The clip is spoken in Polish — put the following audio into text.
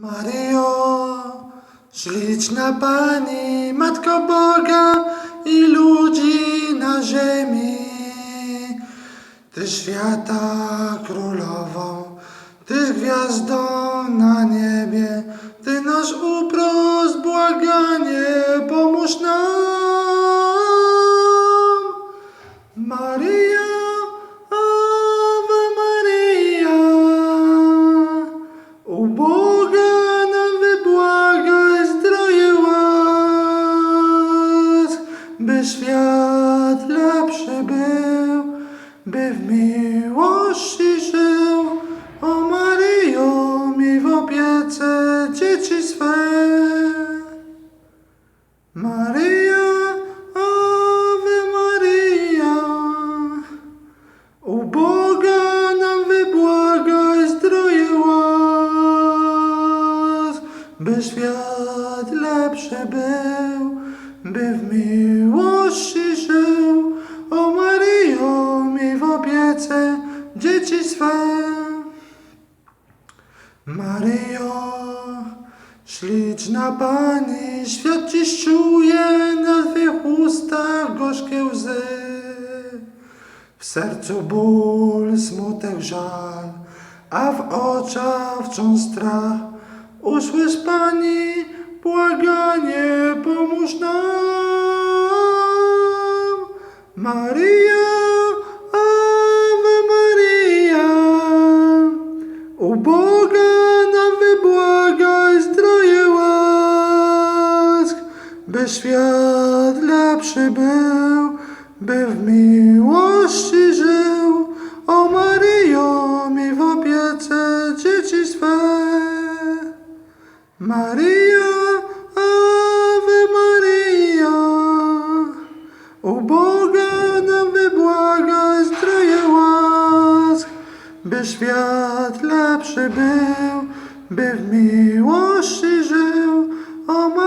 Maryjo, śliczna Pani, Matko Boga i ludzi na ziemi. Ty świata królową, Ty gwiazdą na niebie, Ty nasz uprost błaganie, pomóż nam. Maryja, świat lepszy był, by w miłości żył. O Maryjo, miej w opiece dzieci swe. Maryja, Ave Maryja, u Boga nam wybłagaj zdroje łask, by świat lepszy był, by w miłości dzieci swe. Maryjo, śliczna Pani, świat Ci na Twych ustach gorzkie łzy. W sercu ból, smutek, żal, a w oczach wciąż strach. Usłysz Pani błaganie, pomóż nam. Maryja, świat lepszy był, by w miłości żył. O Maryjo, mi w opiece dzieci swe. Maryja, Ave Maryja, u Boga nam wybłagaj zdroje łask, by świat lepszy był, by w miłości żył. O